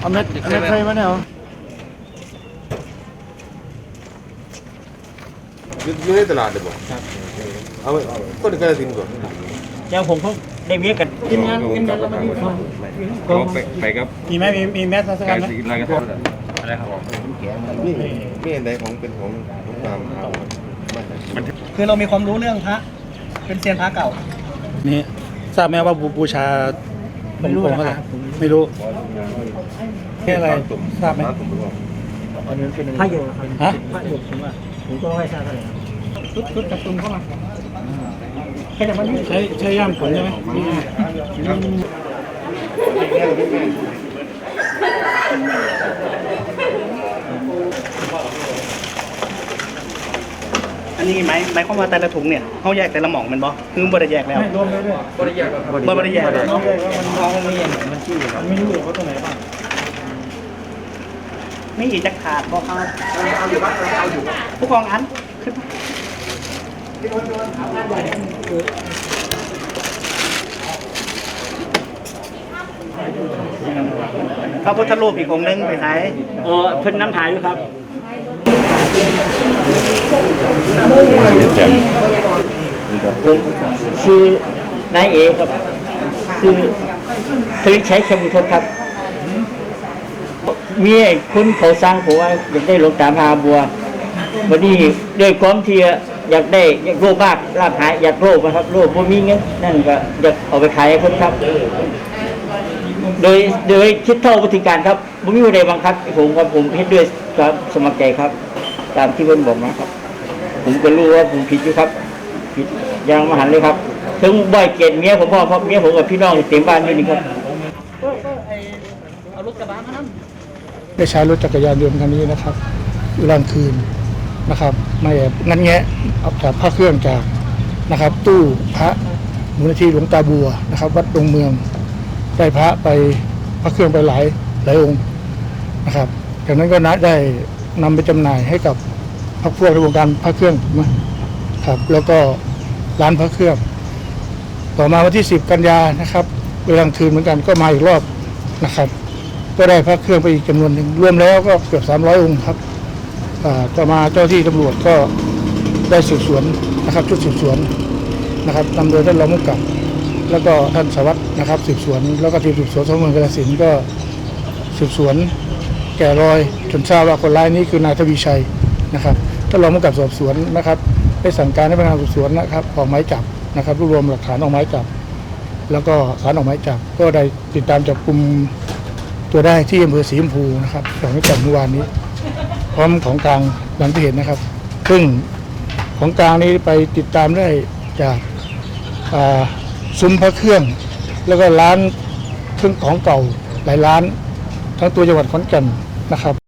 เอาเม็ดเอาเม็ดไฟมาเนี่ยเหรออยู่อยู่ในตลาดเดี๋ยวบอกเอาไว้คนกระสินก่อนเจ้าผมเขาได้เมียกันกินงานกินงานแล้วมันมีของไปไปครับมีไหมมีมีแมสสักกาอัรนไหมสีลายกระทงอะไรครับนี่นี่อันใดของเป็นของของตามคือเรามีความรู้เรื่องพระเป็นเซียนพระเก่านี่ทราบไหมว่าบูบูชา ไม่รู้องค์เท่าไหนะร่ครับไม่รู้แค่อะไรทราบไหมพระเยอะครับฮะพระเยอะผมว่าผมก็ไม่ทราบเท่าไหร่ชุดชุดจับตุนเข้ามาแค่แต่มันใช้ใช้ย่ามขนใช่ไหมอัน นี้ไหมไหมความว่าแต่ละถุงเนี่ยเขาแยกแต่ละหม่องมันบ่คือบริแยกแล้ว รวมเลยด้วยบ่บริแยกแล้วน้องเลยว่ามันน้องไม่ยังมันชื่อไม่รู้ว่าตัวไหนบ้างไม่อีกจักขาดบ่ครับผู้กองอันขึ้นมาพระพุทธรูปอีกองค์นึงไปไหน เออเพิ่นน้ำถ่ายอยู่ครับ คือนายเอครับ คือทวิชัยเคมุทครับ มีไอ้คุณเขาสร้างผมว่าอยากได้หลวงตามหาบัววันนี้ด้วยความที่อยากได้อยากโลภมากลาภหายอยากโลภนะครับโลภบ่มีเงินนั่นก็อยากเอาไปขายให้คนครับ โดยโดยคิดเท่าวิธีการครับผมมีอะไรบังคับผมครับผมเฮ็ดด้วยความสมัครใจครับ ตามที่เพิ่นบอกมาครับ ผมก็รู้ว่าผมผิดอยู่ครับ ผิดอย่างมหันต์เลยครับ ถึงบ่อยเกลียดเมียผมพ่อเพราะเมียผมกับพี่น้องเต็มบ้านนี่นี่ครับได้ใช้รถจักรยานยนต์คันนี้นะครับเวลากลางคืนนะครับไม่แอบงันแงะเอาจากพระเครื่องจากนะครับ ตู้พระมูลนิธิหลวงตาบัวนะครับ วัดดงเมืองได้พระไปพระเครื่องไปหลายหลายองค์นะครับจากนั้นก็นะได้ นำไปจำหน่ายให้กับพรรคพวกในวงการพระเครื่องถูกไหมครับ แล้วก็ร้านพระเครื่อง ต่อมาวันที่ 10 กันยานะครับเวลากลางคืนเหมือนกันก็มาอีกรอบนะครับ ก็ได้พระเครื่องไปอีกจำนวนหนึ่งรวมแล้วก็เกือบ 300 องค์ครับต่อมาเจ้าที่ตำรวจก็ได้สืบสวนนะครับชุดสืบสวนนะครับนำโดยท่านรองผู้กำกับ แล้วก็ท่านสารวัสด์นะครับสืบสวน แล้วก็ทีมสืบสวนสพเมืองกาฬสินธุ์ก็สืบสวนแกะรอย จนทราบว่าคนร้ายนี้คือนายทวีชัยนะครับท่านรองผู้กำกับสอบสวนนะครับได้สั่งการให้พนักงานสอบสวนนะครับออกหมายจับนะครับรวบรวมหลักฐานออกหมายจับ แล้วก็สารออกหมายจับ ก็ได้ติดตามจับกลุ่มตัวได้ที่อำเภอศรีชมพูนะครับของจับเมื่อวานนี้ พร้อมของกลางดังที่เห็นนะครับ ซึ่งของกลางนี้ไปติดตามได้จากาซุ้มพระเครื่อง แล้วก็ร้านเครื่องของเก่าหลายร้าน ทั้งตัวจังหวัดขอนแก่นนะครับ